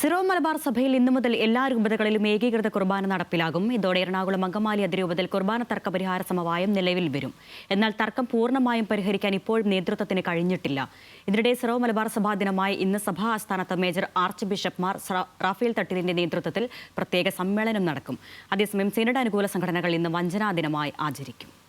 Syro Malabar സഭയിൽ ഇന്നു മുതൽ എല്ലാ രൂപതകളിലും ഏകീകൃത കുർബാന നടപ്പിലാകും. ഇതോടെ എറണാകുളം അങ്കമാലി അതിരൂപതയിൽ കുർബാന തർക്ക പരിഹാര സമവായം നിലവിൽ വരും. എന്നാൽ തർക്കം പൂർണമായും പരിഹരിക്കാൻ ഇപ്പോഴും നേതൃത്വത്തിന് കഴിഞ്ഞിട്ടില്ല. ഇതിനിടെ സിറോ മലബാർ സഭാ ദിനമായി ഇന്ന് സഭാ ആസ്ഥാനത്ത് മേജർ ആർച്ച് ബിഷപ്പ്മാർ മാർ റാഫേൽ തട്ടിലിന്റെ നേതൃത്വത്തിൽ പ്രത്യേക സമ്മേളനം നടക്കും. അതേസമയം സിനഡ് അനുകൂല സംഘടനകൾ ഇന്ന് വഞ്ചനാ ദിനമായി ആചരിക്കും.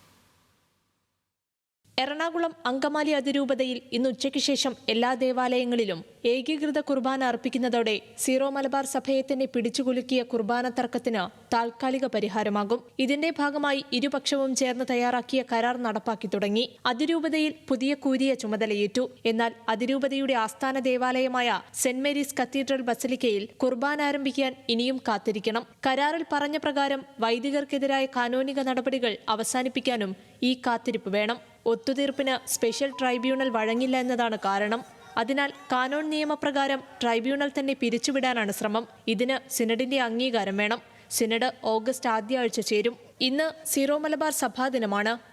എറണാകുളം അങ്കമാലി അതിരൂപതയിൽ ഇന്ന് ഉച്ചയ്ക്ക് ശേഷം എല്ലാ ദേവാലയങ്ങളിലും ഏകീകൃത കുർബാന അർപ്പിക്കുന്നതോടെ സീറോ മലബാർ സഭയെ തന്നെ പിടിച്ചുകുലുക്കിയ കുർബാന തർക്കത്തിന് താൽക്കാലിക പരിഹാരമാകും. ഇതിന്റെ ഭാഗമായി ഇരുപക്ഷവും ചേർന്ന് തയ്യാറാക്കിയ കരാർ നടപ്പാക്കി തുടങ്ങി. അതിരൂപതയിൽ പുതിയ കൂരിയ ചുമതലയേറ്റു. എന്നാൽ അതിരൂപതയുടെ ആസ്ഥാന ദേവാലയമായ സെന്റ് മേരീസ് കത്തീഡ്രൽ ബസലിക്കയിൽ കുർബാന ആരംഭിക്കാൻ ഇനിയും കാത്തിരിക്കണം. കരാറിൽ പറഞ്ഞ പ്രകാരം വൈദികർക്കെതിരായ കാനോനിക നടപടികൾ അവസാനിപ്പിക്കാനും ഈ കാത്തിരിപ്പ് വേണം. ഒത്തുതീർപ്പിന് സ്പെഷ്യൽ ട്രൈബ്യൂണൽ വഴങ്ങില്ല എന്നതാണ് കാരണം. അതിനാൽ കാനോൺ നിയമപ്രകാരം ട്രൈബ്യൂണൽ തന്നെ പിരിച്ചുവിടാനാണ് ശ്രമം. ഇതിന് സിനഡിന്റെ അംഗീകാരം വേണം. സിനഡ് ഓഗസ്റ്റ് ആദ്യ ആഴ്ച ചേരും. ഇന്ന് സീറോ മലബാർ സഭാ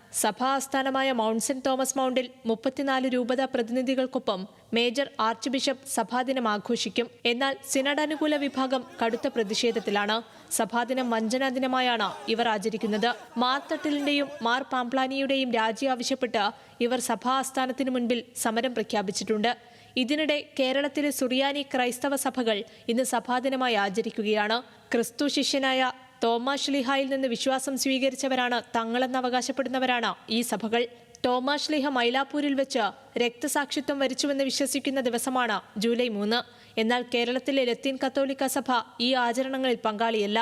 ദിനമാണ് സഭാ ആസ്ഥാനമായ മൗണ്ട് സെന്റ് തോമസ് മൗണ്ടിൽ മുപ്പത്തിനാല് രൂപത പ്രതിനിധികൾക്കൊപ്പം മേജർ ആർച്ച് ബിഷപ്പ് സഭാദിനം ആഘോഷിക്കും. എന്നാൽ സിനഡ് അനുകൂല വിഭാഗം കടുത്ത പ്രതിഷേധത്തിലാണ്. സഭാദിനം വഞ്ചനാ ദിനമായാണ് ഇവർ ആചരിക്കുന്നത്. മാർ തട്ടിലിന്റെയും മാർ പാംപ്ലാനിയുടെയും രാജി ആവശ്യപ്പെട്ട് ഇവർ സഭാ ആസ്ഥാനത്തിന് മുൻപിൽ സമരം പ്രഖ്യാപിച്ചിട്ടുണ്ട്. ഇതിനിടെ കേരളത്തിലെ സുറിയാനി ക്രൈസ്തവ സഭകൾ ഇന്ന് സഭാദിനമായി ആചരിക്കുകയാണ്. ക്രിസ്തു ശിഷ്യനായ തോമാശ്ലിഹായിൽ നിന്ന് വിശ്വാസം സ്വീകരിച്ചവരാണ് തങ്ങളെന്ന് അവകാശപ്പെടുന്നവരാണ് ഈ സഭകൾ. തോമാശ്ലിഹ മൈലാപ്പൂരിൽ വെച്ച് രക്തസാക്ഷിത്വം വരിച്ചുവെന്ന് വിശ്വസിക്കുന്ന ദിവസമാണ് ജൂലൈ മൂന്ന്. എന്നാൽ കേരളത്തിലെ ലത്തീൻ കത്തോലിക്ക സഭ ഈ ആചരണങ്ങളിൽ പങ്കാളിയല്ല.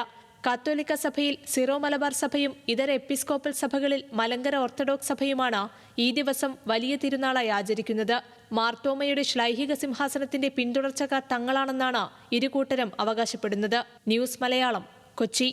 കത്തോലിക്ക സഭയിൽ സിറോ മലബാർ സഭയും ഇതര എപ്പിസ്കോപ്പൽ സഭകളിൽ മലങ്കര ഓർത്തഡോക്സ് സഭയുമാണ് ഈ ദിവസം വലിയ തിരുനാളായി ആചരിക്കുന്നത്. മാർത്തോമയുടെ ശ്ലൈഹിക സിംഹാസനത്തിന്റെ പിന്തുടർച്ചക്കാർ തങ്ങളാണെന്നാണ് ഇരുകൂട്ടരും അവകാശപ്പെടുന്നത്. ന്യൂസ് മലയാളം കൊച്ചി